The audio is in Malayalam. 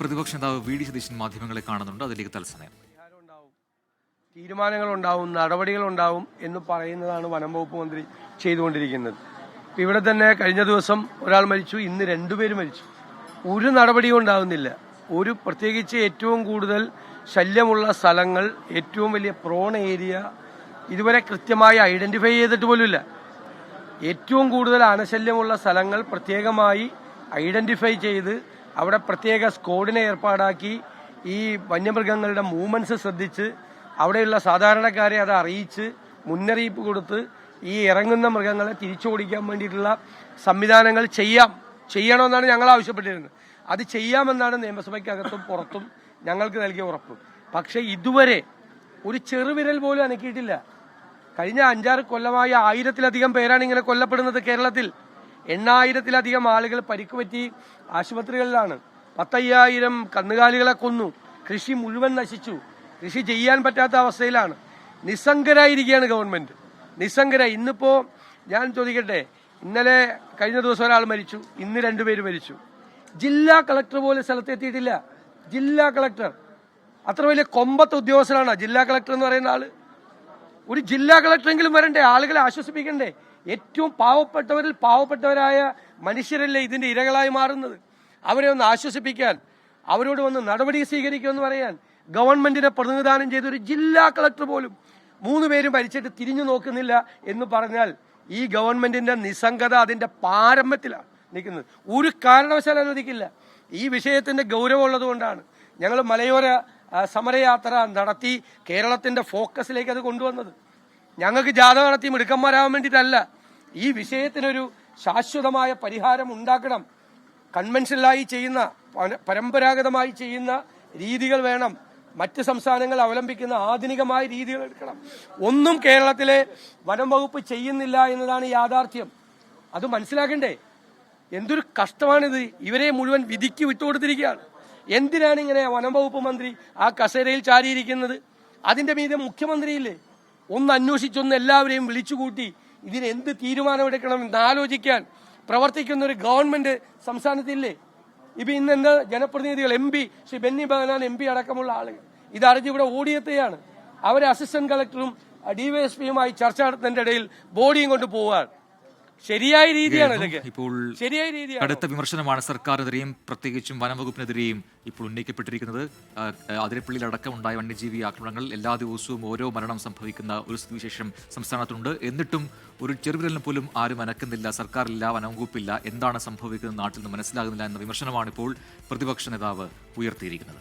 പ്രതിപക്ഷ നേതാവ് വി ഡി സതീശൻ മാധ്യമങ്ങളെ കാണുന്നുണ്ട്. അതിലേക്ക് തത്സമയം. തീരുമാനങ്ങൾ ഉണ്ടാവും നടപടികൾ ഉണ്ടാവും എന്ന് പറയുന്നതാണ് വനം വകുപ്പ് മന്ത്രി ചെയ്തുകൊണ്ടിരിക്കുന്നത്. ഇവിടെ തന്നെ കഴിഞ്ഞ ദിവസം ഒരാൾ മരിച്ചു ഇന്ന് രണ്ടുപേര് മരിച്ചു. ഒരു നടപടിയും ഉണ്ടാവുന്നില്ല. ഒരു പ്രത്യേകിച്ച് ഏറ്റവും കൂടുതൽ ശല്യമുള്ള സ്ഥലങ്ങൾ ഏറ്റവും വലിയ പ്രോൺ ഏരിയ ഇതുവരെ കൃത്യമായി ഐഡന്റിഫൈ ചെയ്തിട്ട് പോലുമില്ല. ഏറ്റവും കൂടുതൽ ആനശല്യമുള്ള സ്ഥലങ്ങൾ പ്രത്യേകമായി ഐഡന്റിഫൈ ചെയ്ത് അവിടെ പ്രത്യേക സ്ക്വാഡിനെ ഏർപ്പാടാക്കി ഈ വന്യമൃഗങ്ങളുടെ മൂവ്മെന്റ്സ് ശ്രദ്ധിച്ച് അവിടെയുള്ള സാധാരണക്കാരെ അത് അറിയിച്ച് മുന്നറിയിപ്പ് കൊടുത്ത് ഈ ഇറങ്ങുന്ന മൃഗങ്ങളെ തിരിച്ചോടിക്കാൻ വേണ്ടിയിട്ടുള്ള സംവിധാനങ്ങൾ ചെയ്യാം. ചെയ്യണമെന്നാണ് ഞങ്ങൾ ആവശ്യപ്പെട്ടിരുന്നത്. അത് ചെയ്യാമെന്നാണ് നിയമസഭയ്ക്കകത്തും പുറത്തും ഞങ്ങൾക്ക് നൽകിയ ഉറപ്പ്. പക്ഷേ ഇതുവരെ ഒരു ചെറുവിരൽ പോലും അനക്കിയിട്ടില്ല. കഴിഞ്ഞ അഞ്ചാറ് കൊല്ലമായി ആയിരത്തിലധികം പേരാണ് ഇങ്ങനെ കൊല്ലപ്പെടുന്നത് കേരളത്തിൽ. എണ്ണായിരത്തിലധികം ആളുകൾ പരിക്ക് പറ്റി ആശുപത്രികളിലാണ്. പത്തയ്യായിരം കന്നുകാലികളെ കൊന്നു. കൃഷി മുഴുവൻ നശിച്ചു. കൃഷി ചെയ്യാൻ പറ്റാത്ത അവസ്ഥയിലാണ്. നിസ്സംഗരായിരിക്കുകയാണ് ഗവൺമെന്റ്. നിസ്സംഗര. ഇന്നിപ്പോ ഞാൻ ചോദിക്കട്ടെ. ഇന്നലെ കഴിഞ്ഞ ദിവസം ഒരാൾ മരിച്ചു. ഇന്ന് രണ്ടുപേര് മരിച്ചു. ജില്ലാ കളക്ടർ പോലും സ്ഥലത്തെത്തിയിട്ടില്ല. ജില്ലാ കളക്ടർ. അത്ര വലിയ കൊമ്പത്ത് ഉദ്യോഗസ്ഥനാണ് ജില്ലാ കളക്ടർ എന്ന് പറയുന്ന ആൾ. ഒരു ജില്ലാ കളക്ടറെങ്കിലും വരണ്ടേ? ആളുകളെ ആശ്വസിപ്പിക്കണ്ടേ? ഏറ്റവും പാവപ്പെട്ടവരിൽ പാവപ്പെട്ടവരായ മനുഷ്യരല്ലേ ഇതിന്റെ ഇരകളായി മാറുന്നത്? അവരെ ഒന്ന് ആശ്വസിപ്പിക്കാൻ അവരോട് വന്ന് നടപടി സ്വീകരിക്കുമെന്ന് പറയാൻ ഗവൺമെന്റിനെ പ്രതിനിധാനം ചെയ്ത ഒരു ജില്ലാ കളക്ടർ പോലും മൂന്ന് പേരും ഭരിച്ചിട്ട് തിരിഞ്ഞു നോക്കുന്നില്ല എന്ന് പറഞ്ഞാൽ ഈ ഗവൺമെന്റിന്റെ നിസ്സംഗത അതിന്റെ പാരമ്പത്തിലാണ് നിൽക്കുന്നത്. ഒരു കാരണവശാലും അനുവദിക്കില്ല. ഈ വിഷയത്തിന്റെ ഗൗരവമുള്ളത് കൊണ്ടാണ് ഞങ്ങൾ മലയോര സമരയാത്ര നടത്തി കേരളത്തിന്റെ ഫോക്കസിലേക്ക് അത് കൊണ്ടുവന്നത്. ഞങ്ങൾക്ക് ജാഥ നടത്തി മിടുക്കന്മാരാകാൻ വേണ്ടിയിട്ടല്ല. ഈ വിഷയത്തിനൊരു ശാശ്വതമായ പരിഹാരം ഉണ്ടാക്കണം. കൺവെൻഷനിലായി ചെയ്യുന്ന പരമ്പരാഗതമായി ചെയ്യുന്ന രീതികൾ വേണം. മറ്റ് സംസ്ഥാനങ്ങൾ അവലംബിക്കുന്ന ആധുനികമായ രീതികൾ എടുക്കണം. ഒന്നും കേരളത്തിലെ വനം വകുപ്പ് ചെയ്യുന്നില്ല എന്നതാണ് യാഥാർത്ഥ്യം. അത് മനസ്സിലാക്കണ്ടേ? എന്തൊരു കഷ്ടമാണിത്. ഇവരെ മുഴുവൻ വിധിക്ക് വിട്ടുകൊടുത്തിരിക്കുകയാണ്. എന്തിനാണ് ഇങ്ങനെ വനം വകുപ്പ് മന്ത്രി ആ കസേരയിൽ ചാരിയിരിക്കുന്നത്? അതിന്റെ മീതെ മുഖ്യമന്ത്രിയില്ലേ? ഒന്ന് അന്വേഷിച്ചൊന്ന് എല്ലാവരെയും വിളിച്ചുകൂട്ടി ഇതിന് എന്ത് തീരുമാനമെടുക്കണം എന്ന് ആലോചിക്കാൻ പ്രവർത്തിക്കുന്ന ഒരു ഗവൺമെന്റ് സംസ്ഥാനത്തില്ലേ? ഇപ്പൊ ഇന്ന് എന്താ ജനപ്രതിനിധികൾ M P Shri Benny Behanan M P അടക്കമുള്ള ആളുകൾ. ഇതറിഞ്ഞ് ഇവിടെ ഓടിയെത്തുകയാണ്. അവരെ അസിസ്റ്റന്റ് കളക്ടറും ഡിവൈഎസ്പിയുമായി ചർച്ച നടത്തുന്നതിന്റെ ഇടയിൽ ബോഡിയും കൊണ്ട് പോവുകയാണ്. ശരിയായ രീതിയാണ് ഇതൊക്കെ. ഇപ്പോൾ ശരിയായ രീതിയാണ്. അടുത്ത വിമർശനമാണ് സർക്കാരിനെതിരെയും പ്രത്യേകിച്ചും വനംവകുപ്പിനെതിരെയും ഇപ്പോൾ ഉന്നയിക്കപ്പെട്ടിരിക്കുന്നത്. അതിരപ്പള്ളിയിൽ അടക്കം ഉണ്ടായ വന്യജീവി ആക്രമണങ്ങൾ എല്ലാ ദിവസവും ഓരോ മരണം സംഭവിക്കുന്ന ഒരു സ്ഥിതിവിശേഷം സംസ്ഥാനത്തുണ്ട്. എന്നിട്ടും ഒരു ചെറുവിരലിന് പോലും ആരും അനക്കുന്നില്ല സർക്കാരില്ല വനംവകുപ്പില്ല. എന്താണ് സംഭവിക്കുന്നത് നാട്ടിൽ നിന്ന് മനസ്സിലാകുന്നില്ല എന്ന വിമർശനമാണ് ഇപ്പോൾ പ്രതിപക്ഷ നേതാവ് ഉയർത്തിയിരിക്കുന്നത്.